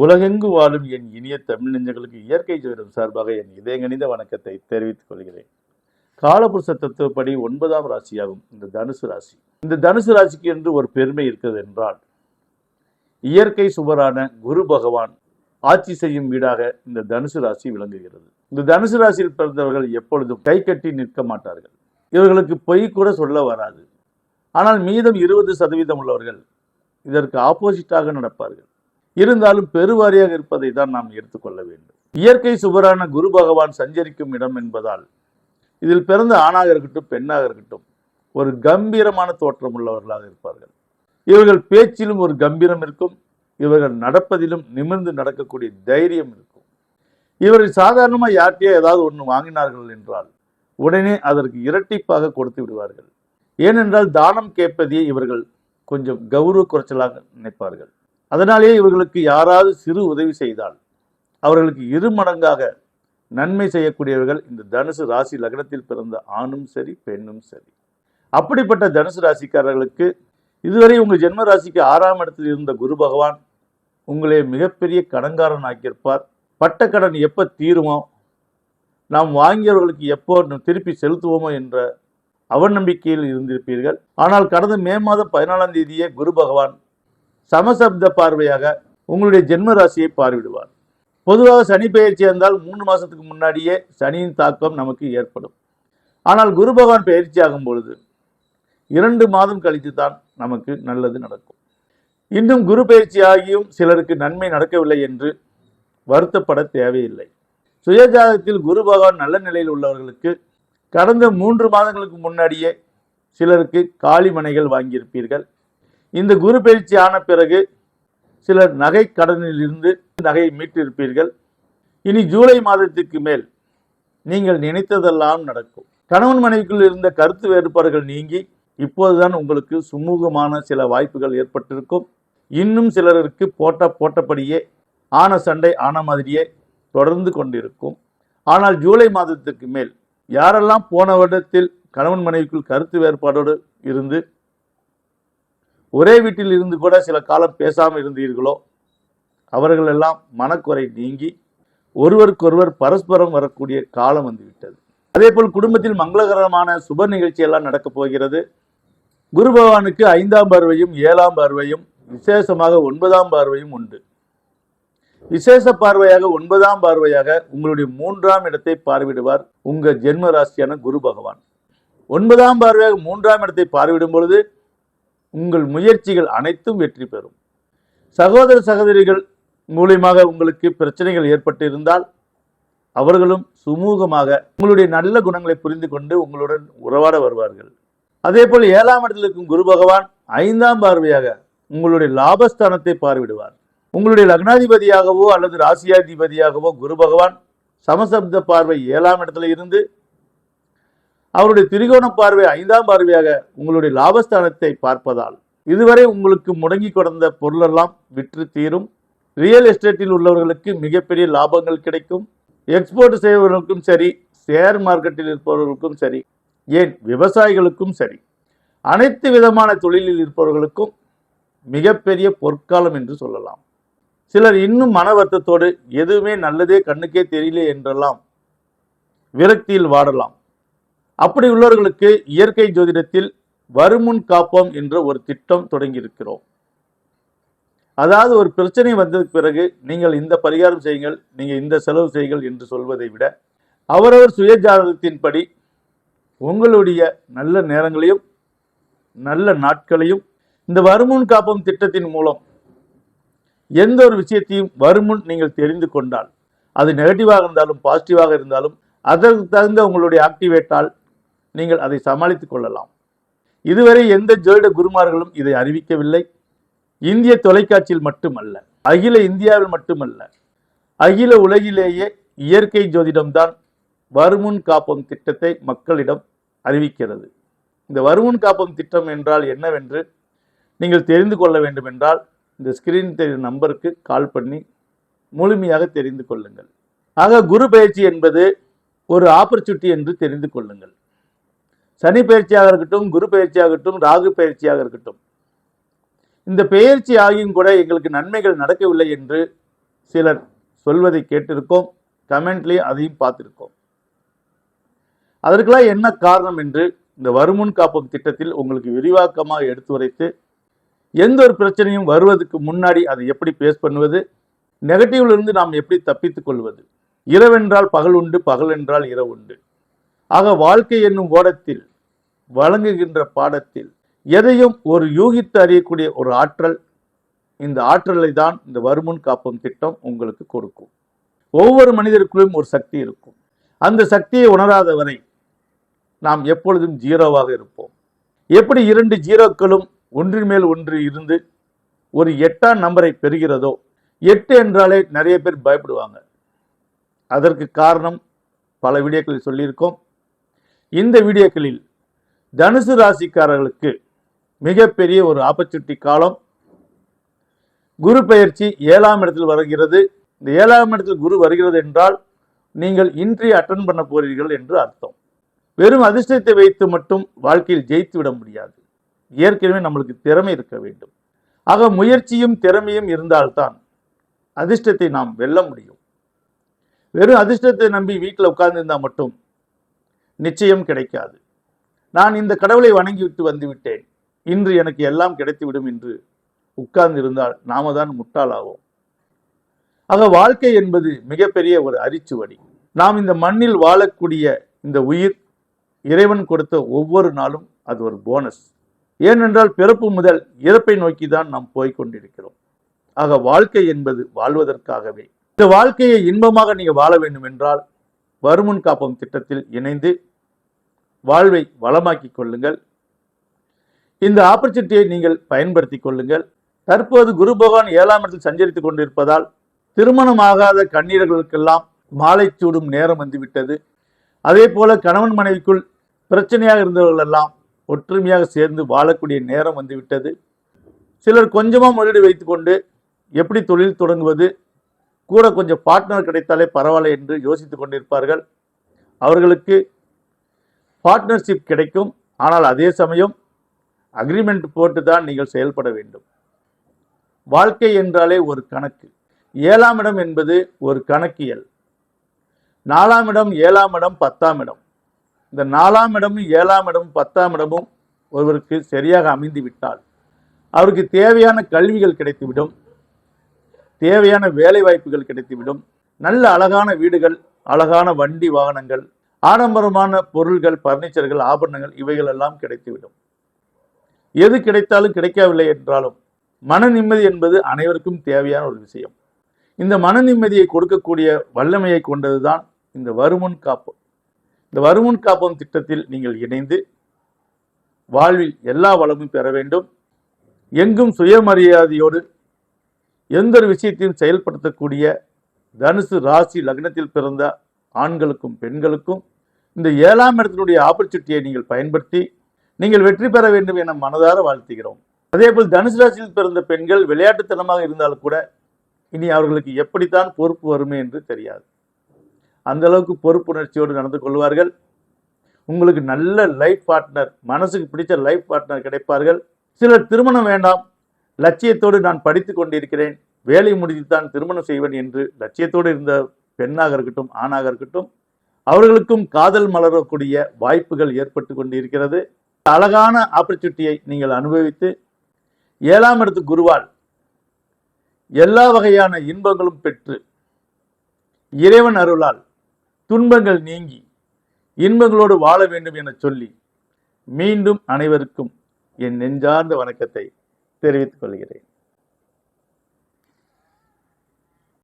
உலகெங்கு வாழும் என் இனிய தமிழ் நெஞ்சங்களுக்கு இயற்கை ஜோதிடம் சார்பாக என் இதயங்கணிந்த வணக்கத்தை தெரிவித்துக் கொள்கிறேன். காலபுருஷ தத்துவப்படி ஒன்பதாம் ராசியாகும் இந்த தனுசு ராசி. இந்த தனுசு ராசிக்கு என்று ஒரு பெருமை இருக்கிறது என்றால் இயற்கை சுவரான குரு பகவான் ஆட்சி செய்யும் வீடாக இந்த தனுசு ராசி விளங்குகிறது. இந்த தனுசு ராசியில் பிறந்தவர்கள் எப்பொழுதும் கை கட்டி நிற்க மாட்டார்கள். இவர்களுக்கு பொய் கூட சொல்ல வராது. ஆனால் மீதம் இருபது சதவீதம் உள்ளவர்கள் இதற்கு ஆப்போசிட்டாக நடப்பார்கள். இருந்தாலும் பெருவாரியாக இருப்பதை தான் நாம் எடுத்துக்கொள்ள வேண்டும். இயற்கை சுவரான குரு பகவான் சஞ்சரிக்கும் இடம் என்பதால் இதில் பிறந்த ஆணாக இருக்கட்டும் பெண்ணாக இருக்கட்டும் ஒரு கம்பீரமான தோற்றம் உள்ளவர்களாக இருப்பார்கள். இவர்கள் பேச்சிலும் ஒரு கம்பீரம் இருக்கும் இவர்கள் நடப்பதிலும் நிமிர்ந்து நடக்கக்கூடிய தைரியம் இருக்கும். இவர்கள் சாதாரணமாக யார்கிட்டயோ ஏதாவது ஒன்று வாங்கினார்கள் என்றால் உடனே அதற்கு இரட்டிப்பாக கொடுத்து விடுவார்கள். ஏனென்றால் தானம் கேட்பதையே இவர்கள் கொஞ்சம் கௌரவ குறைச்சலாக நினைப்பார்கள். அதனாலேயே இவர்களுக்கு யாராவது சிறு உதவி செய்தால் அவர்களுக்கு இரு மடங்காக நன்மை செய்யக்கூடியவர்கள் இந்த தனுசு ராசி லக்னத்தில் பிறந்த ஆணும் சரி பெண்ணும் சரி. அப்படிப்பட்ட தனுசு ராசிக்காரர்களுக்கு இதுவரை உங்கள் ஜென்ம ராசிக்கு ஆறாம் இடத்தில் இருந்த குரு பகவான் உங்களை மிகப்பெரிய கடன்காரன் ஆக்கியிருப்பார். பட்ட கடன் எப்போ தீருமோ நாம் வாங்கியவர்களுக்கு எப்போ திருப்பி செலுத்துவோமோ என்ற அவநம்பிக்கையில் இருந்திருப்பீர்கள். ஆனால் கடந்த மே மாதம் பதினாலாம் தேதியே குரு பகவான் சமசப்த பார்வையாக உங்களுடைய ஜென்ம ராசியை பார்வையிடுவார். பொதுவாக சனி பெயர்ச்சி இருந்தால் மூணு மாதத்துக்கு முன்னாடியே சனியின் தாக்கம் நமக்கு ஏற்படும். ஆனால் குரு பகவான் பயிற்சி ஆகும் பொழுது இரண்டு மாதம் கழித்து தான் நமக்கு நல்லது நடக்கும். இன்னும் குரு பயிற்சி ஆகியும் சிலருக்கு நன்மை நடக்கவில்லை என்று வருத்தப்பட தேவையில்லை. சுயஜாதத்தில் குரு பகவான் நல்ல நிலையில் உள்ளவர்களுக்கு கடந்த மூன்று மாதங்களுக்கு முன்னாடியே சிலருக்கு காளிமனைகள் வாங்கியிருப்பீர்கள். இந்த குரு பயிற்சி ஆன பிறகு சிலர் நகை கடனில் இருந்து நகையை மீட்டிருப்பீர்கள். இனி ஜூலை மாதத்திற்கு மேல் நீங்கள் நினைத்ததெல்லாம் நடக்கும். கணவன் மனைவிக்குள் இருந்த கருத்து வேறுபாடுகள் நீங்கி இப்போதுதான் உங்களுக்கு சுமூகமான சில வாய்ப்புகள் ஏற்பட்டிருக்கும். இன்னும் சிலருக்கு போட்ட போட்டபடியே ஆன சண்டை ஆன மாதிரியே தொடர்ந்து கொண்டிருக்கும். ஆனால் ஜூலை மாதத்துக்கு மேல் யாரெல்லாம் போன வருடத்தில் கணவன் மனைவிக்குள் கருத்து வேறுபாடோடு இருந்து ஒரே வீட்டில் இருந்து கூட சில காலம் பேசாமல் இருந்தீர்களோ? அவர்களெல்லாம் மனக்குறை நீங்கி ஒருவருக்கொருவர் பரஸ்பரம் வரக்கூடிய காலம் வந்துவிட்டது. அதேபோல் குடும்பத்தில் மங்களகரமான சுப நிகழ்ச்சி எல்லாம் நடக்கப் போகிறது. குரு பகவானுக்கு ஐந்தாம் பார்வையும் ஏழாம் பார்வையும் விசேஷமாக ஒன்பதாம் பார்வையும் உண்டு. விசேஷ பார்வையாக ஒன்பதாம் பார்வையாக உங்களுடைய மூன்றாம் இடத்தை பார்வையிடுவார் உங்கள் ஜென்ம ராசியான குரு பகவான். ஒன்பதாம் பார்வையாக மூன்றாம் இடத்தை பார்வையிடும் பொழுது உங்கள் முயற்சிகள் அனைத்தும் வெற்றி பெறும். சகோதர சகோதரிகள் மூலியமாக உங்களுக்கு பிரச்சனைகள் ஏற்பட்டு இருந்தால் அவர்களும் சுமூகமாக உங்களுடைய நல்ல குணங்களை புரிந்து கொண்டு உங்களுடன் உறவாட வருவார்கள். அதே போல் ஏழாம் இடத்தில் இருக்கும் குரு பகவான் ஐந்தாம் பார்வையாக உங்களுடைய லாபஸ்தானத்தை பார்விடுவார் உங்களுடைய லக்னாதிபதியாகவோ அல்லது ராசியாதிபதியாகவோ குரு பகவான் சமசப்த பார்வை ஏழாம் இடத்துல இருந்து அவருடைய திரிகோண பார்வை ஐந்தாம் பார்வையாக உங்களுடைய லாபஸ்தானத்தை பார்ப்பதால் இதுவரை உங்களுக்கு முடங்கி கிடந்த பொருளெல்லாம் விற்று தீரும். ரியல் எஸ்டேட்டில் உள்ளவர்களுக்கு மிகப்பெரிய லாபங்கள் கிடைக்கும். எக்ஸ்போர்ட் செய்பவர்களுக்கும் சரி ஷேர் மார்க்கெட்டில் இருப்பவர்களுக்கும் சரி ஏன் விவசாயிகளுக்கும் சரி அனைத்து விதமான தொழிலில் இருப்பவர்களுக்கும் மிகப்பெரிய பொற்காலம் என்று சொல்லலாம். சிலர் இன்னும் மன வருத்தத்தோடு எதுவுமே நல்லதே கண்ணுக்கே தெரியல என்றெல்லாம் விரக்தியில் வாடலாம். அப்படி உள்ளவர்களுக்கு இயற்கை ஜோதிடத்தில் வருமுன் காப்போம் என்ற ஒரு திட்டம் தொடங்கியிருக்கிறோம். அதாவது ஒரு பிரச்சனை வந்ததுக்கு பிறகு நீங்கள் இந்த பரிகாரம் செய்யுங்கள் நீங்கள் இந்த செலவு செய்யுங்கள் என்று சொல்வதை விட அவரவர் சுயஜாதகத்தின்படி உங்களுடைய நல்ல நேரங்களையும் நல்ல நாட்களையும் இந்த வருமுன் காப்போம் திட்டத்தின் மூலம் எந்த ஒரு விஷயத்தையும் வருமுன் நீங்கள் தெரிந்து கொண்டால் அது நெகட்டிவாக இருந்தாலும் பாசிட்டிவாக இருந்தாலும் அதற்கு தகுந்த உங்களுடைய ஆக்டிவேட்டால் நீங்கள் அதை சமாளித்துக் கொள்ளலாம். இதுவரை எந்த ஜோதிட குருமார்களும் இதை அறிவிக்கவில்லை. இந்திய தொலைக்காட்சியில் மட்டுமல்ல அகில இந்தியாவில் மட்டுமல்ல அகில உலகிலேயே இயற்கை ஜோதிடம்தான் வருமுன் காப்போம் திட்டத்தை மக்களிடம் அறிவிக்கிறது. இந்த வருமுன் காப்போம் திட்டம் என்றால் என்னவென்று நீங்கள் தெரிந்து கொள்ள வேண்டுமென்றால் இந்த ஸ்கிரீன் தெரியும் நம்பருக்கு கால் பண்ணி முழுமையாக தெரிந்து கொள்ளுங்கள். ஆக குரு பயிற்சி என்பது ஒரு ஆப்பர்ச்சுனிட்டி என்று தெரிந்து கொள்ளுங்கள். சனி பயிற்சியாக இருக்கட்டும் குரு பயிற்சியாகட்டும் ராகு பயிற்சியாக இருக்கட்டும். இந்த பெயர்ச்சி ஆகியும் கூட எங்களுக்கு நன்மைகள் நடக்கவில்லை என்று சிலர் சொல்வதை கேட்டிருக்கோம் கமெண்ட்லேயும் அதையும் பார்த்துருக்கோம். அதற்கெல்லாம் என்ன காரணம் என்று இந்த வருமுன் காப்போம் திட்டத்தில் உங்களுக்கு விரிவாக்கமாக எடுத்துரைத்து எந்த ஒரு பிரச்சனையும் வருவதற்கு முன்னாடி அதை எப்படி பேஸ் பண்ணுவது நெகட்டிவ்லிருந்து நாம் எப்படி தப்பித்துக் கொள்வது? இரவென்றால் பகல் உண்டு பகல் என்றால் இரவு உண்டு. ஆக வாழ்க்கை என்னும் ஓடத்தில் வழங்குகின்ற பாடத்தில் எதையும் ஒரு யூகித்து அறியக்கூடிய ஒரு ஆற்றல் இந்த ஆற்றலை தான் இந்த வருமுன் காப்பும் திட்டம் உங்களுக்கு கொடுக்கும். ஒவ்வொரு மனிதருக்குள்ளும் ஒரு சக்தி இருக்கும். அந்த சக்தியை உணராதவரை நாம் எப்பொழுதும் ஜீரோவாக இருப்போம். எப்படி இரண்டு ஜீரோக்களும் ஒன்றின் மேல் ஒன்று இருந்து ஒரு எட்டாம் நம்பரை பெறுகிறதோ எட்டு என்றாலே நிறைய பேர் பயப்படுவாங்க. அதற்கு காரணம் பல வீடியோக்களில் சொல்லியிருக்கோம். இந்த வீடியோக்களில் தனுசு ராசிக்காரர்களுக்கு மிகப்பெரிய ஒரு ஆப்பர்ச்சுனிட்டி காலம். குரு பெயர்ச்சி ஏழாம் இடத்தில் வருகிறது. இந்த ஏழாம் இடத்தில் குரு வருகிறது என்றால் நீங்கள் இன்றி அட்டன் பண்ண போகிறீர்கள் என்று அர்த்தம். வெறும் அதிர்ஷ்டத்தை வைத்து மட்டும் வாழ்க்கையில் ஜெயித்து விட முடியாது. ஏற்கனவே நம்மளுக்கு திறமை இருக்க வேண்டும். ஆக முயற்சியும் திறமையும் இருந்தால்தான் அதிர்ஷ்டத்தை நாம் வெல்ல முடியும். வெறும் அதிர்ஷ்டத்தை நம்பி வீட்டில் உட்கார்ந்திருந்தால் மட்டும் நிச்சயம் கிடைக்காது. நான் இந்த கடவுளை வணங்கிவிட்டு வந்துவிட்டேன். இன்று எனக்கு எல்லாம் கிடைத்துவிடும் என்று உட்கார்ந்திருந்தால் நாம தான் முட்டாளாவோம் ஆக வாழ்க்கை என்பது மிகப்பெரிய ஒரு அரிச்சுவடி. நாம் இந்த மண்ணில் வாழக்கூடிய இந்த உயிர் இறைவன் கொடுத்த ஒவ்வொரு நாளும் அது ஒரு போனஸ். ஏனென்றால் பிறப்பு முதல் இறப்பை நோக்கி தான் நாம் போய்கொண்டிருக்கிறோம் ஆக வாழ்க்கை என்பது வாழ்வதற்காகவே. இந்த வாழ்க்கையை இன்பமாக நீங்கள் வாழ வேண்டும் என்றால் வருமுன் காப்பம் திட்டத்தில் இணைந்து வாழ்வை வளமாக்கிக் கொள்ளுங்கள். இந்த ஆப்பர்ச்சுனிட்டியை நீங்கள் பயன்படுத்திக் கொள்ளுங்கள். தற்போது குரு பகவான் ஏழாம் இடத்தில் சஞ்சரித்துக் கொண்டிருப்பதால் திருமணமாகாத கண்ணீர்களுக்கெல்லாம் மாலை சூடும் நேரம் வந்துவிட்டது. அதே போல கணவன் மனைவிக்குள் பிரச்சனையாக இருந்தவர்களெல்லாம் ஒற்றுமையாக சேர்ந்து வாழக்கூடிய நேரம் வந்துவிட்டது. சிலர் கொஞ்சமாக முதலீடு வைத்துக்கொண்டு எப்படி தொழில் தொடங்குவது கூட கொஞ்சம் பார்ட்னர் கிடைத்தாலே பரவாயில்ல என்று யோசித்துக் கொண்டிருப்பார்கள். அவர்களுக்கு பார்ட்னர்ஷிப் கிடைக்கும். ஆனால் அதே சமயம் அக்ரிமெண்ட் போட்டு தான் நீங்கள் செயல்பட வேண்டும். வாழ்க்கை என்றாலே ஒரு கணக்கு. ஏழாம் இடம் என்பது ஒரு கணக்கியல். நாலாம் இடம் ஏழாம் இடம் பத்தாம் இடம். இந்த நாலாம் இடமும் ஏழாம் இடமும் பத்தாம் இடமும் ஒருவருக்கு சரியாக அமைந்து விட்டால் அவருக்கு தேவையான கல்விகள் கிடைத்துவிடும். தேவையான வேலை வாய்ப்புகள் கிடைத்துவிடும். நல்ல அழகான வீடுகள் அழகான வண்டி வாகனங்கள் ஆடம்பரமான பொருள்கள் பர்னிச்சர்கள் ஆபரணங்கள் இவைகள் எல்லாம் கிடைத்துவிடும். எது கிடைத்தாலும் கிடைக்கவில்லை என்றாலும் மன நிம்மதி என்பது அனைவருக்கும் தேவையான ஒரு விஷயம். இந்த மன நிம்மதியை கொடுக்கக்கூடிய வல்லமையை கொண்டதுதான் இந்த வருமுன் காப்பு இந்த வருமுன் காப்பம் திட்டத்தில் நீங்கள் இணைந்து வாழ்வில் எல்லா வளமும் பெற வேண்டும். எங்கும் சுயமரியாதையோடு எந்த ஒரு விஷயத்தையும் செயல்படுத்தக்கூடிய தனுசு ராசி லக்னத்தில் பிறந்த ஆண்களுக்கும் பெண்களுக்கும் இந்த ஏழாம் இடத்தினுடைய ஆப்பர்ச்சுனிட்டியை நீங்கள் பயன்படுத்தி நீங்கள் வெற்றி பெற வேண்டும் என மனதார வாழ்த்துகிறோம். அதேபோல் தனுசு ராசியில் பிறந்த பெண்கள் விளையாட்டுத்தனமாக இருந்தாலும் கூட இனி அவர்களுக்கு எப்படித்தான் பொறுப்பு வருமே என்று தெரியாது. அந்த அளவுக்கு பொறுப்புணர்ச்சியோடு நடந்து கொள்வார்கள். உங்களுக்கு நல்ல லைஃப் பார்ட்னர் மனசுக்கு பிடிச்ச லைஃப் பார்ட்னர் கிடைப்பார்கள். சிலர் திருமணம் வேண்டாம் லட்சியத்தோடு நான் படித்து கொண்டிருக்கிறேன் வேலை முடித்துத்தான் திருமணம் செய்வேன் என்று லட்சியத்தோடு இருந்த பெண்ணாக இருக்கட்டும் ஆணாக இருக்கட்டும் அவர்களுக்கும் காதல் மலரக்கூடிய வாய்ப்புகள் ஏற்பட்டு கொண்டிருக்கிறது. அழகான ஆப்பர்ச்சுனிட்டியை நீங்கள் அனுபவித்து ஏழாம் இடத்து குருவால் எல்லா வகையான இன்பங்களும் பெற்று இறைவன் அருளால் துன்பங்கள் நீங்கி இன்பங்களோடு வாழ வேண்டும் என சொல்லி மீண்டும் அனைவருக்கும் என் நெஞ்சார்ந்த வணக்கத்தை தெரிவித்துக் கொள்கிறேன்.